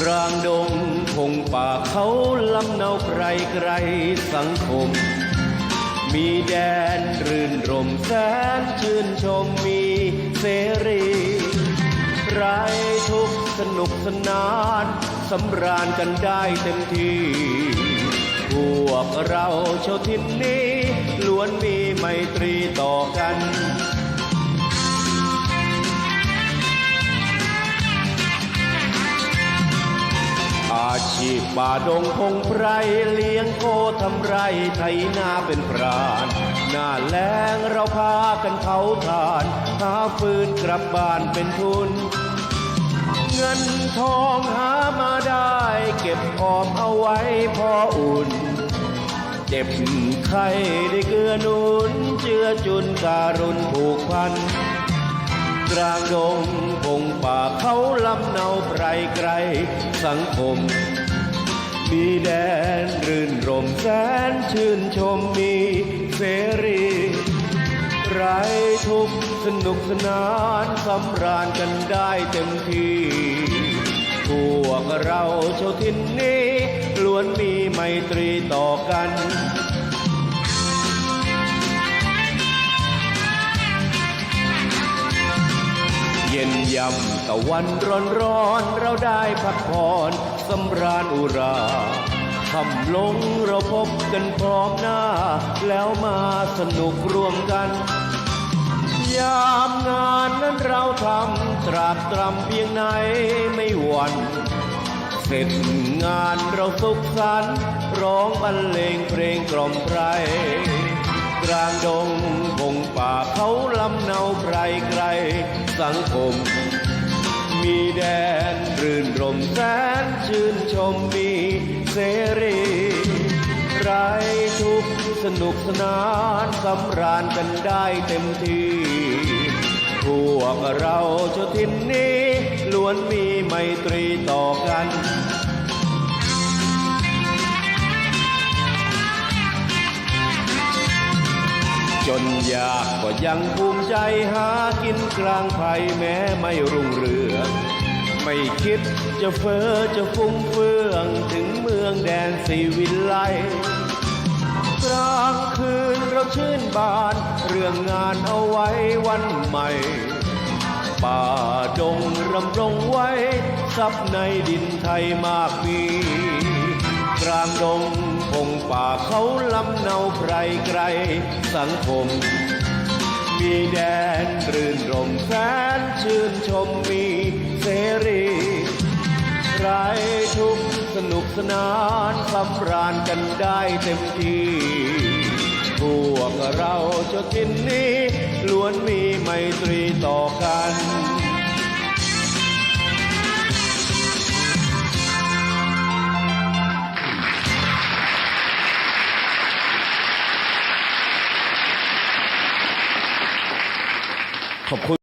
กลางดงพงป่าเขาลำเนาไกลไกลสังคม มีแดนรื่นรมแสนชื่นชมมีเสรีไรทุกสนุกสนานสำราญกันได้เต็มที่พวกเราชาวทินนี้ล้วนมีไมตรีต่อกัน ชีพป่าดงพงไพรเลี้ยงโคทำไรไถนาเป็นปราณหน้าแล้งเราพากันเผาทานหาฟืนกลับบ้านเป็นทุน เงินทองหามาได้ เก็บออมเอาไว้พออุ่น เจ็บไข้ได้เกื้อหนุนเจือจุนการุณผูกพันกลางดงพงป่าเขาลำเนาไพรไกรสังคม มีแดนรื่นรมแสนชื่นชมมีเสรี ไรทุกสนุกสนานสำราญกันได้เต็มที่ พวกเราชาวทินนี้ล้วนมีไมตรีต่อกัน ย็นยำตะวันร้อนร้อนเราได้พักผ่อนสำราญอุราคำลงเราพบกันพร้อมหน้า แล้วมาสนุกร่วมกัน ยามงานนั้นเราทำตรากตรำเพียงไหนไม่หวั่นเสร็จงานเราสุขสันต์ร้องบรรเลงเพลงกล่อมไพรกลางดงพงป่าเขาลำเนาไพรไกร สังคม มีแดนรื่นรมแสนชื่นชมมีเสรีไรทุกสนุกสนานสำราญกันได้เต็มที่ พวกเราชาวทินนี้ล้วนมีไมตรีต่อกัน จนยากก็ยังภูมิใจหากินกลางไผ่แม้ไม่รุ่งเรืองไม่คิดจะเฟ้อจะฟุ้งเฟืองถึงเมืองแดนสีวิไลกลางคืนเราชื่นบาน เรื่องงานเอาไว้วันใหม่ป่าดงรำรงไว้ทรัพย์ในดินไทยมากมี กลางดง พงป่าเขาลำเนาไพรไกรสังคม มีแดนรื่นรมแสนชื่นชมมีเสรีไรทุกสนุกสนานสำราญกันได้เต็มที่พวกเราชาวทินนี้ล้วนมีไมตรีต่อกัน ขอบคุณ